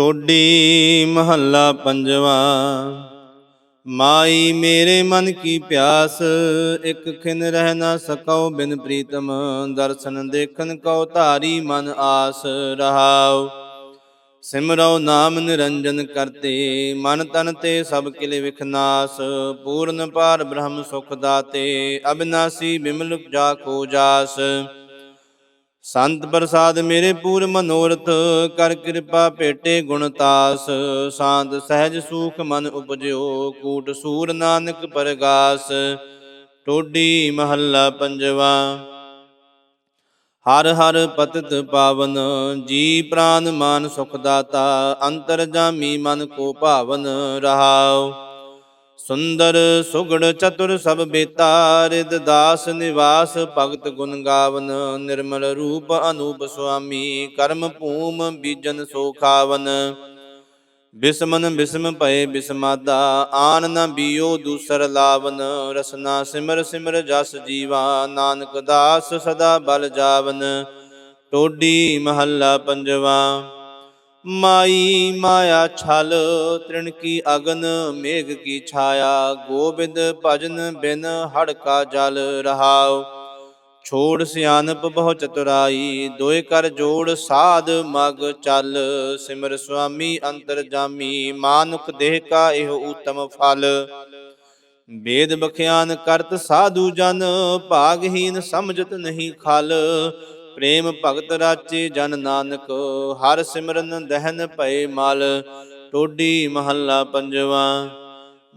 ਟੋਡੀ ਮਹੱਲਾ ਪੰਜਵਾ। ਮਾਈ ਮੇਰੇ ਮਨ ਕੀ ਪਿਆਸ, ਇੱਕ ਖਿਨ ਰਹਿ ਨਾ ਸਕਉ ਬਿਨ ਪ੍ਰੀਤਮ। ਦਰਸ਼ਨ ਦੇਖਨ ਕਉ ਧਾਰੀ ਮਨ ਆਸ ਰਹਾਉ। ਸਿਮਰਉ ਨਾਮ ਨਿਰੰਜਨ ਕਰਤੇ, ਮਨ ਤਨ ਤੇ ਸਭ ਕਿਲੇ ਵਿਖਨਾਸ ਪੂਰਨ ਪਾਰ ਬ੍ਰਹਮ ਸੁਖ ਦਾਤੇ, ਅਬਿਨਾਸੀ ਬਿਮਲ ਜਾ ਕੋ ਜਾਸ। ਸੰਤ ਪ੍ਰਸਾਦ ਮੇਰੇ ਪੂਰ ਮਨੋਰਥ, ਕਰ ਕਿਰਪਾ ਭੇਟੇ ਗੁਣਤਾਸ ਸਾਂਤ ਸਹਿਜ ਸੂਖ ਮਨ ਉਪਜਿਓ, ਕੂਟ ਸੂਰ ਨਾਨਕ ਪਰਗਾਸ। ਟੋਡੀ ਮਹੱਲਾ ਪੰਜਵਾ। ਹਰ ਹਰ ਪਤਿਤ ਪਾਵਨ, ਜੀ ਪ੍ਰਾਨ ਮਾਨ ਸੁਖ ਦਾਤਾ, ਅੰਤਰ ਜਾਮੀ ਮਨ ਕੋ ਭਾਵਨ ਰਹਾਓ ਸੁੰਦਰ ਸੁਗੜ ਚਤੁਰ ਸਭ ਬੇਤਾ ਰਿਦ ਦਾਸ ਨਿਵਾਸ ਭਗਤ ਗੁਣ ਗਾਵਨ, ਨਿਰਮਲ ਰੂਪ ਅਨੂਪ ਸੁਆਮੀ, ਕਰਮ ਭੂਮ ਬੀਜਨ ਸੋ ਖਾਵਨ। ਬਿਸਮਨ ਬਿਸਮ ਭਏ ਬਿਸਮਾਦਾ, ਆਨ ਨ ਬੀਓ ਦੂਸਰ ਲਾਵਨ, ਰਸਨਾ ਸਿਮਰ ਸਿਮਰ ਜਸ ਜੀਵਾ, ਨਾਨਕ ਦਾਸ ਸਦਾ ਬਲ ਜਾਵਨ। ਟੋਡੀ ਮਹੱਲਾ ਪੰਜਵਾ। ਮਾਈ ਮਾਇਆ ਛਲ, ਤ੍ਰਿਣ ਕੀ ਅਗਨ, ਮੇਘ ਕੀ ਛਾਇਆ, ਗੋਬਿੰਦ ਭਜਨ ਬਿਨ ਹੜਕਾ ਜਲ ਰਹਾਉ। ਛੋੜ ਸਿਆਨਪ ਬਹੁ ਚਤੁਰਾਈ, ਦੋਇ ਕਰ ਜੋੜ ਸਾਧ ਮਗ ਚੱਲ। ਸਿਮਰ ਸੁਆਮੀ ਅੰਤਰ ਜਾਮੀ, ਮਾਨੁਖ ਦੇਹ ਕਾ ਇਹ ਉਤਮ ਫਲ। ਵੇਦ ਬਖਿਆਨ ਕਰਤ ਸਾਧੂ ਜਨ, ਭਾਗਹੀਨ ਸਮਝਤ ਨਹੀਂ ਖਲ। ਪ੍ਰੇਮ ਭਗਤ ਰਾਚੇ ਜਨ ਨਾਨਕ, ਹਰ ਸਿਮਰਨ ਦਹਿਨ ਭਏ ਮਲ, ਟੋਡੀ ਮਹੱਲਾ ਪੰਜਵਾ।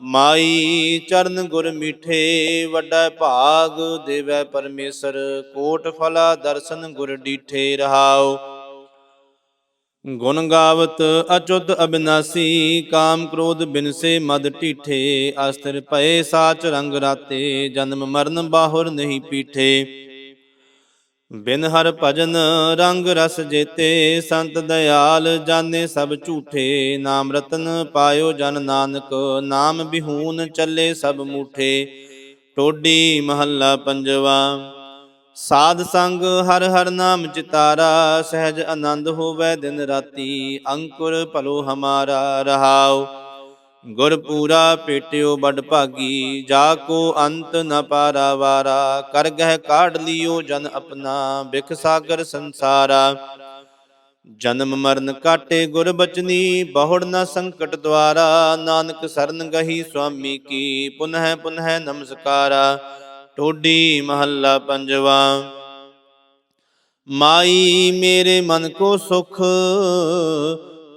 ਮਾਈ ਚਰਨ ਗੁਰ ਮਿਠੇ, ਵੱਡਾ ਭਾਗ ਦੇਵੈ ਪਰਮੇਸ਼ਰ, ਕੋਟ ਫਲਾ ਦਰਸ਼ਨ ਗੁਰ ਡੀਠੇ ਰਹਾਉ। ਗੁਣ ਗਾਵਤ ਅਚੁੱਤ ਅਬਿਨਾਸੀ, ਕਾਮ ਕ੍ਰੋਧ ਬਿਨਸੇ ਮਦ ਢੀਠੇ ਅਸਤਰ ਪਏ ਸਾਚ ਰੰਗ ਰਾਤੇ, ਜਨਮ ਮਰਨ ਬਾਹੁਰ ਨਹੀਂ ਪੀਠੇ। ਬਿਨ ਹਰ ਭਜਨ ਰੰਗ ਰਸ ਜੇਤੇ, ਸੰਤ ਦਇਆਲ ਜਾਣੇ ਸਭ ਝੂਠੇ, ਨਾਮ ਰਤਨ ਪਾਇਓ ਜਨ ਨਾਨਕ, ਨਾਮ ਬਿਹੂਨ ਚੱਲੇ ਸਭ ਮੂਠੇ। ਟੋਡੀ ਮਹੱਲਾ ਪੰਜਵਾ, ਸਾਧ ਸੰਗ ਹਰ ਹਰ ਨਾਮ ਚਿਤਾਰਾ, ਸਹਿਜ ਆਨੰਦ ਹੋਵੇ ਦਿਨ ਰਾਤੀ, ਅੰਕੁਰ ਭਲੋ ਹਮਾਰਾ ਰਹਾਓ ਗੁਰ ਪੂਰਾ ਪੇਟਿਓ ਬੜ ਭਾਗੀ, ਜਾ ਕੋ ਅੰਤ ਨ ਪਾਰਾਵਾਰਾ ਕਰ ਗਹਿ ਕਾਢ ਲਿਓ ਜਨ ਆਪਣਾ, ਬਿਖ ਸਾਗਰ ਸੰਸਾਰਾ। ਜਨਮ ਮਰਨ ਕਾਟੇ ਗੁਰ ਬਚਨੀ, ਬਹੁੜ ਨ ਸੰਕਟ ਦਵਾਰਾ ਨਾਨਕ ਸਰਨ ਗਹੀ ਸੁਆਮੀ ਕੀ, ਪੁਨਹ ਪੁਨਹ ਨਮਸਕਾਰਾ। ਟੋਡੀ ਮਹੱਲਾ ਪੰਜਵਾ। ਮਾਈ ਮੇਰੇ ਮਨ ਕੋ ਸੁਖ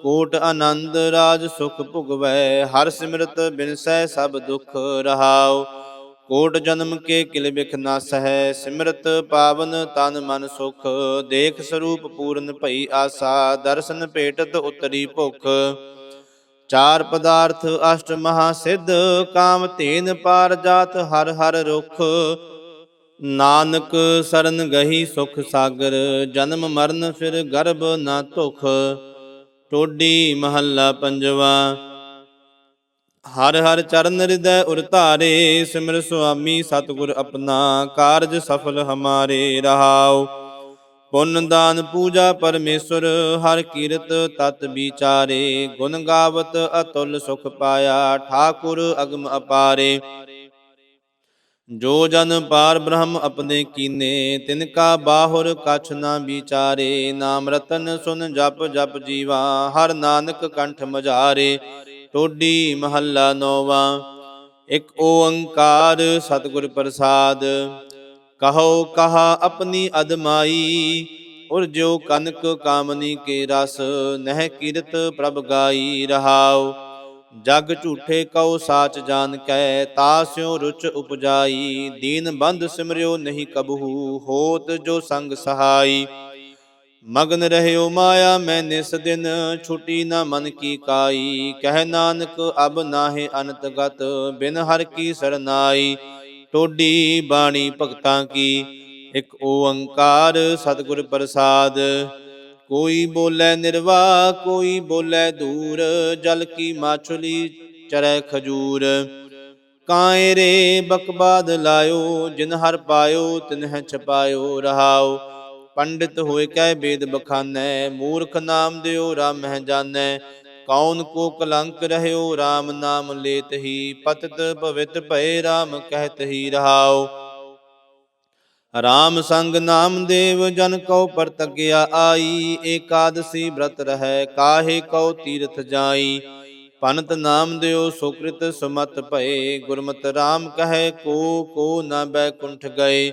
ਕੋਟ ਆਨੰਦ ਰਾਜ ਸੁਖ ਭੁਗਵੈ, ਹਰ ਸਿਮਰਤ ਬਿਨਸੈ ਸਭ ਦੁਖ ਰਹਾਉ। ਕੋਟ ਜਨਮ ਕੇ ਕਿਲ ਬਿਖ ਨਾਸਹਿ ਸਿਮਰਤ ਪਾਵਨ ਤਨ ਮਨ ਸੁਖ। ਦੇਖ ਸਰੂਪ ਪੂਰਨ ਭਈ ਆਸਾ, ਦਰਸ਼ਨ ਭੇਟਤ ਉਤਰੀ ਭੁਖ। ਚਾਰ ਪਦਾਰਥ ਅਸ਼ਟ ਮਹਾ ਸਿੱਧ, ਕਾਮ ਧੇਨ ਪਾਰ ਜਾਤ ਹਰ ਹਰ ਰੁਖ। ਨਾਨਕ ਸਰਨ ਗਹੀ ਸੁਖ ਸਾਗਰ, ਜਨਮ ਮਰਨ ਫਿਰ ਗਰਭ ਨਾ ਧੁਖ। ਟੋਡੀ ਮਹੱਲਾ ਪੰਜਵਾ। ਹਰ ਹਰ ਚਰਨ ਹਿਰਦੈ ਉਰ ਧਾਰੇ, ਸਿਮਰ ਸੁਆਮੀ ਸਤਿਗੁਰ ਆਪਣਾ ਕਾਰਜ ਸਫਲ ਹਮਾਰੇ ਰਹਾਓ ਪੁੰਨ ਦਾਨ ਪੂਜਾ ਪਰਮੇਸ਼ਰ, ਹਰ ਕੀਰਤ ਤਤ ਵਿਚਾਰੇ। ਗੁਣ ਗਾਵਤ ਅਤੁਲ ਸੁਖ ਪਾਇਆ, ਠਾਕੁਰ ਅਗਮ ਅਪਾਰੇ। ਜੋ ਜਨ ਪਾਰ ਬ੍ਰਹਮ ਆਪਣੇ ਕੀਨੇ, ਤਿਨ ਕਾ ਬਾਹੁਰ ਕਛ ਨਾ ਵਿਚਾਰੇ, ਨਾਮ ਰਤਨ ਸੁਨ ਜਪ ਜਪ ਜੀਵਾ, ਹਰ ਨਾਨਕ ਕੰਠ ਮਝਾਰੇ, ਟੋਡੀ ਮਹੱਲਾ ਨੋਵਾ। ਇਕ ਓੰਕਾਰ ਸਤਿਗੁਰ ਪ੍ਰਸਾਦ, ਕਹੋ ਕਹਾ ਆਪਣੀ ਅਦਮਾਈ, ਉਰ ਜੋ ਕਨਕ ਕਾਮਨੀ ਕੇ ਰਸ, ਨਹਿ ਕੀਰਤ ਪ੍ਰਭ ਗਾਈ ਰਹਾਉ। ਜਗ ਝੂਠੇ ਕਉ ਸਾਚ ਜਾਣ ਕੈ ਤਾਸਿਉ ਰੁਚ ਉਪਜਾਈ। ਦੀਨ ਬੰਦ ਸਿਮਰਿਓ ਨਹੀਂ ਕਬਹੂ, ਹੋਤ ਜੋ ਸੰਗ ਸਹਾਈ। ਮਗਨ ਰਹਿਓ ਮਾਇਆ, ਮੈਂ ਨਿਸ ਦਿਨ ਛੁਟੀ ਨਾ ਮਨ ਕੀ ਕਾਈ। ਕਹਿ ਨਾਨਕ, ਅਬ ਨਾਹੇ ਅਨਤ ਗਤ, ਬਿਨ ਹਰ ਕੀ ਸਰਨਾਈ। ਟੋਡੀ ਬਾਣੀ ਭਗਤਾਂ ਕੀ, ਇਕ ਓੰਕਾਰ ਸਤਿਗੁਰ ਪ੍ਰਸਾਦ। ਕੋਈ ਬੋਲੇ ਨਿਰਵਾ ਕੋਈ ਬੋਲੇ ਦੂਰ, ਜਲ ਕੀ ਮਾਛਲੀ ਚਰੈ ਖਜੂਰ। ਕਾਏ ਰੇ ਬਕਬਾਦ ਲਾਇਓ, ਜਿਨ ਹਰ ਪਾਇਓ ਤਿਨਹਿ ਛਪਾਇਓ, ਰਹਾਓ। ਪੰਡਿਤ ਹੋਏ ਕਹਿ ਵੇਦ ਬਖਾਨੈ, ਮੂਰਖ ਨਾਮ ਦਿਓ, ਰਾਮ ਹੈ ਜਾਣੈ ਕੌਣ ਕੋ ਕਲੰਕ ਰਹਿਓ RAM ਨਾਮ ਲੇਤ ਹੀ, ਪਤਤ ਭਵਿਤ ਭਏ RAM ਕਹਿਤ ਹੀ ਰਹਾਓ। ਰਾਮ ਸੰਗ ਨਾਮਦੇਵ ਜਨ ਕਉ ਪਰਤਗਿਆ ਆਈ, ਏਕਾਦਸੀ ਬ੍ਰਤ ਰਹਿ, ਕਾਹੇ ਕਉ ਤੀਰਥ ਜਾਈ। ਪਨਤ ਨਾਮ ਦਿਓ, ਸੁਕ੍ਰਿਤ ਸੁਮਤ ਭਏ, ਗੁਰਮਤਿ ਰਾਮ ਕਹੈ, ਕੋ ਕੋ ਨ ਬੈਕੁੰਠ ਗਏ।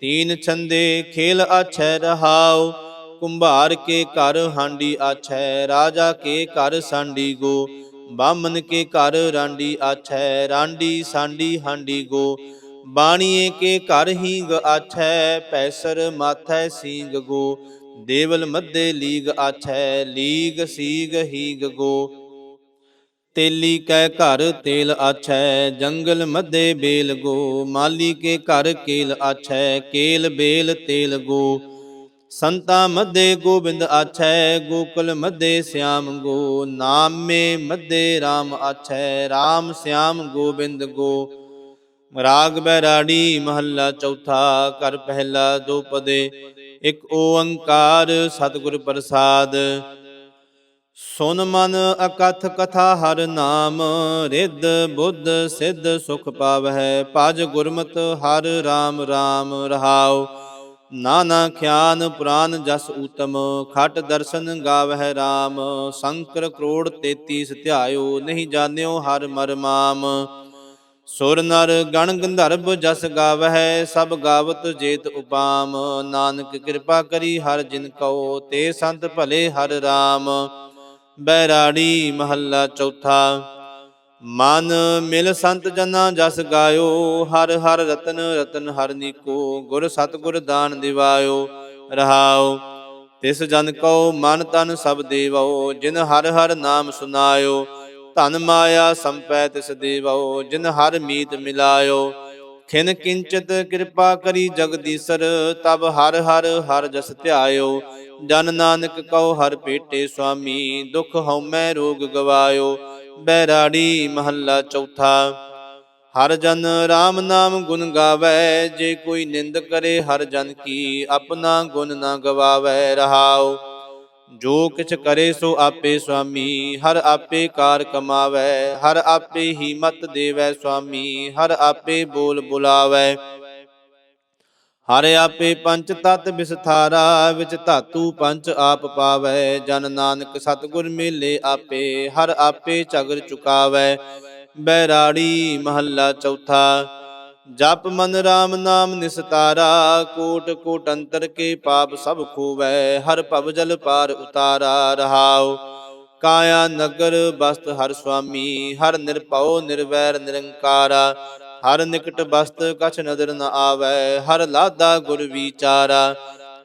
ਤੀਨ ਛੰਦੇ ਖੇਲ ਆਛੈ ਰਹਾਉ, ਕੁੰਭਾਰ ਕੇ ਘਰ ਹਾਂਡੀ ਆਛੈ, ਰਾਜਾ ਕੇ ਘਰ ਸਾਂਡੀ ਗੋ। ਬਾਮਨ ਕੇ ਘਰ ਰਾਂਡੀ ਆਛੈ, ਰਾਂਡੀ ਸਾਂਡੀ ਹਾਂਡੀ ਗੋ। ਬਾਣੀਏ ਕੇ ਘਰ ਹੀਂਗ ਆਛੈ, ਪੈਸਰ ਮਾਥੈ ਸੀਂਗ ਗੋ। ਦੇਵਲ ਮੱਦੇ ਲੀਗ ਆਛੈ, ਲੀਗ ਸੀਗ ਹੀਗ ਗੋ। ਤੇਲੀ ਕੈ ਘਰ ਤੇਲ ਆਛੈ, ਜੰਗਲ ਮੱਦੇ ਬੇਲ ਗੋ। ਮਾਲੀ ਕੇ ਘਰ ਕੇਲ ਆਛੈ, ਕੇਲ ਬੇਲ ਤੇਲ ਗੋ। ਸੰਤਾ ਮੱਦੇ ਗੋਬਿੰਦ ਆਛੈ, ਗੋਕੁਲ ਮੱਦੇ ਸਿਆਮ ਗੋ। ਨਾਮੇ ਮੱਦੇ RAM ਆਛੈ RAM ਸਿਆਮ ਗੋਬਿੰਦ ਗੋ। ਰਾਗ ਬੈਰਾੜੀ ਮਹੱਲਾ ਚੌਥਾ ਕਰ ਪਹਿਲਾ ਦੋਪਦੇ ਇੱਕ ਓੰਕਾਰ ਸਤਿਗੁਰ ਪ੍ਰਸਾਦ। ਸੁਨ ਮਨ ਅਕਥ ਕਥਾ ਹਰ ਨਾਮ, ਰਿੱਧ ਬੁੱਧ ਸਿੱਧ ਸੁਖ ਪਾਵਹਿ, ਭਜ ਗੁਰਮਤ ਹਰ RAM RAM ਰਹਾਉ। ਨਾਨਾ ਖਿਆਨ ਪੁਰਾਨ ਜਸ ਉਤਮ ਖਟ ਦਰਸ਼ਨ ਗਾਵਹਿ RAM ਸੰਕਰ ਕਰੋੜ 33 ਧਿਆਇਓ ਨਹੀਂ ਜਾਣਿਓ ਹਰ ਮਰਮਾਮ ਸੁਰ ਨਰ ਗਣ ਗੰਧਰਵ ਜਸ ਗਾਵਹਿ, ਸਭ ਗਾਵਤ ਜੇਤ ਉਪਾਮ। ਨਾਨਕ ਕਿਰਪਾ ਕਰੀ ਹਰ ਜਿਨ ਕਉ, ਤੇ ਸੰਤ ਭਲੇ ਹਰ RAM ਬੈਰਾੜੀ ਮਹੱਲਾ ਚੌਥਾ, ਮਨ ਮਿਲ ਸੰਤ ਜਨਾ ਜਸ ਗਾਇਓ, ਹਰ ਹਰ ਰਤਨ ਰਤਨ ਹਰ ਨੀਕੋ, ਗੁਰ ਸਤਿਗੁਰ ਦਾਨ ਦਿਵਾਇਓ ਰਹਾਉ ਤਿਸ ਜਨ ਕਉ ਮਨ ਤਨ ਸਭ ਦੇਵੋ, ਜਿਨ ਹਰ ਹਰ ਨਾਮ ਸੁਨਾਇਓ ਧਨ ਮਾਇਆ ਸੰਪੈ ਤਿਸ ਦੇਵੋ, ਜਿਨ ਹਰ ਮੀਤ ਮਿਲਾਇਓ। ਖਿਨ ਕਿੰਚਿਤ ਕਿਰਪਾ ਕਰੀ ਜਗਦੀਸਰ, ਤਬ ਹਰ ਹਰ ਹਰ ਜਸ ਧਿਆਇਓ। ਜਨ ਨਾਨਕ ਕਉ ਹਰ ਭੇਟੇ ਸੁਆਮੀ, ਦੁਖ ਹਉਮੈ ਰੋਗ ਗਵਾਇਓ। ਬੈਰਾੜੀ ਮਹੱਲਾ ਚੌਥਾ। ਹਰ ਜਨ RAM ਨਾਮ ਗੁਣ ਗਾਵੇ, ਜੇ ਕੋਈ ਨਿੰਦ ਕਰੇ ਹਰ ਜਨ ਕੀ, ਆਪਣਾ ਗੁਣ ਨਾ ਗਵਾਵੇ ਰਹਾਓ ਜੋ ਕਿਛ ਕਰੇ ਸੋ ਆਪੇ ਸੁਆਮੀ, ਹਰ ਆਪੇ ਕਾਰ ਕਮਾਵੇ, ਹਰ ਆਪੇ ਹੀ ਮਤ ਦੇਵੈ ਸੁਆਮੀ, ਹਰ ਆਪੇ ਬੋਲ ਬੁਲਾਵੇ। ਹਰ ਆਪੇ ਪੰਚ ਤਤ ਵਿਸਥਾਰਾ ਵਿੱਚ ਧਾਤੂ ਪੰਚ ਆਪ ਪਾਵੈ। ਜਨ ਨਾਨਕ ਸਤਿਗੁਰ ਮੇਲੇ ਆਪੇ, ਹਰ ਆਪੇ ਝਗਰ ਚੁਕਾਵੈ। ਬੈਰਾੜੀ ਮਹੱਲਾ ਚੌਥਾ ਜਪ ਮਨ RAM ਨਾਮ ਨਿਸਤਾਰਾ, ਕੋਟ ਕੋਟ ਅੰਤਰ ਕੇ ਪਾਪ ਸਭ ਖੋਵੈ, ਹਰ ਭਵ ਜਲ ਪਾਰ ਉਤਾਰਾ, ਰਹਾਉ। ਕਾਇਆ ਨਗਰ ਬਸਤ ਹਰ ਸੁਆਮੀ, ਹਰ ਨਿਰਭਉ ਨਿਰਵੈਰ ਨਿਰੰਕਾਰਾ। ਹਰ ਨਿਕਟ ਬਸਤ ਕਛ ਨਦਰ ਨ ਆਵੈ, ਹਰ ਲਾਦਾ ਗੁਰ ਵਿਚਾਰਾ।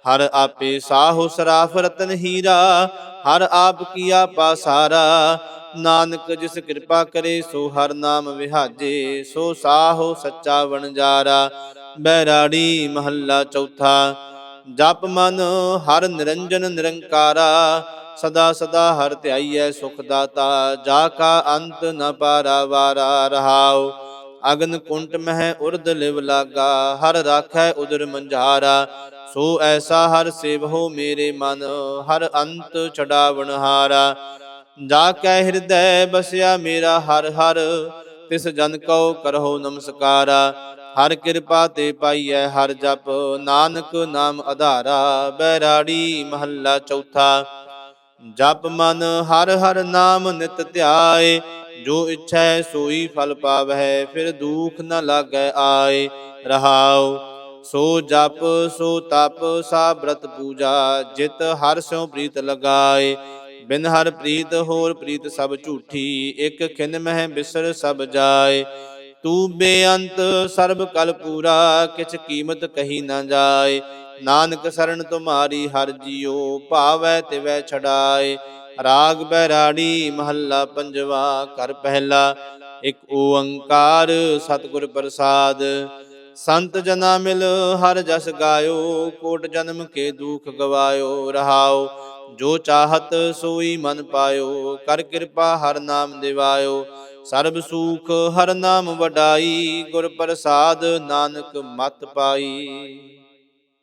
ਹਰ ਆਪੇ ਸਾਹੋ ਸਰਾਫ ਰਤਨ ਹੀਰਾ, ਹਰ ਆਪ ਕੀਆ ਪਾਸਾਰਾ। ਨਾਨਕ ਜਿਸ ਕਿਰਪਾ ਕਰੇ, ਸੋ ਹਰ ਨਾਮ ਵਿਹਾਜੇ, ਸੋ ਸਾਹੋ ਸੱਚਾ ਵਣਜਾਰਾ ਬੈਰਾੜੀ ਮਹੱਲਾ ਚੌਥਾ। ਜਪ ਮਨ ਹਰ ਨਿਰੰਜਨ ਨਿਰੰਕਾਰਾ, ਸਦਾ ਸਦਾ ਹਰ ਧਿਆਈਐ ਸੁਖ ਦਾਤਾ, ਜਾ ਕਾ ਅੰਤ ਨ ਪਾਰਾ ਵਾਰਾ ਰਹਾਉ। ਅਗਨ ਕੁੰਟ ਮਹਿ ਉਰਦ ਲਿਵ ਲਾਗਾ, ਹਰ ਰਾਖੈ ਉਦਰ ਮੰਝਾਰਾ। ਸੋ ਐਸਾ ਹਰ ਸੇਵ ਹੋ ਮੇਰੇ ਮਨ, ਹਰ ਅੰਤ ਛਡਾਵਣ ਹਾਰਾ ਜਾ ਕੈ ਹਿਰਦੈ ਬਸਿਆ ਮੇਰਾ ਹਰ ਹਰ, ਤਿਸ ਜਨ ਕਉ ਕਰਹੁ ਨਮਸਕਾਰਾ। ਹਰ ਕਿਰਪਾ ਤੇ ਪਾਈਐ ਹਰ ਜਪ, ਨਾਨਕ ਨਾਮ ਆਧਾਰਾ ਬੈਰਾੜੀ ਮਹੱਲਾ ਚੌਥਾ। ਜਪ ਮਨ ਹਰ ਹਰ ਨਾਮ ਨਿਤ ਧਿਆਏ, ਜੋ ਇੱਛੈ ਸੋਈ ਫਲ ਪਾਵਹਿ, ਫਿਰ ਦੁਖ ਨ ਲਾਗੈ ਆਏ, ਰਹਾਉ। ਸੋ ਜਪ, ਸੋ ਤਪ ਸਾ ਬ੍ਰਤ ਪੂਜਾ, ਜਿਤ ਹਰ ਸਿਉ ਪ੍ਰੀਤ ਲਗਾਏ। ਬਿਨ ਹਰ ਪ੍ਰੀਤ ਹੋਰ ਪ੍ਰੀਤ ਸਭ ਝੂਠੀ, ਇਕ ਖਿਨ ਮਹਿ ਬਿਸਰ ਸਭ ਜਾਏ। ਤੂੰ ਬੇਅੰਤ ਸਰਬ ਕਲ ਪੂਰਾ, ਕਿਛ ਕੀਮਤ ਕਹੀ ਨਾ ਜਾਏ। ਨਾਨਕ ਸਰਣ ਤੁਮਾਰੀ ਹਰ ਜੀਉ ਭਾਵੈ ਤਿਵੈ ਛਡਾਏ। ਰਾਗ ਬਹਿਰਾੜੀ ਮਹੱਲਾ ਪੰਜਵਾ, ਕਰ ਪਹਿਲਾ, ਇੱਕ ਓੰਕਾਰ ਸਤਿਗੁਰ ਪ੍ਰਸਾਦ। ਸੰਤ ਜਨਾ ਮਿਲ ਹਰ ਜਸ ਗਾਇਓ, ਕੋਟ ਜਨਮ ਕੇ ਦੁਖ ਗਵਾਇਓ, ਰਹਾਓ। ਜੋ ਚਾਹਤ ਸੋਈ ਮਨ ਪਾਇਓ, ਕਰ ਕਿਰਪਾ ਹਰ ਨਾਮ ਦਿਵਾਇਓ। ਸਰਬ ਸੂਖ ਹਰ ਨਾਮ ਵਡਾਈ, ਗੁਰ ਪ੍ਰਸਾਦ ਨਾਨਕ ਮਤ ਪਾਈ।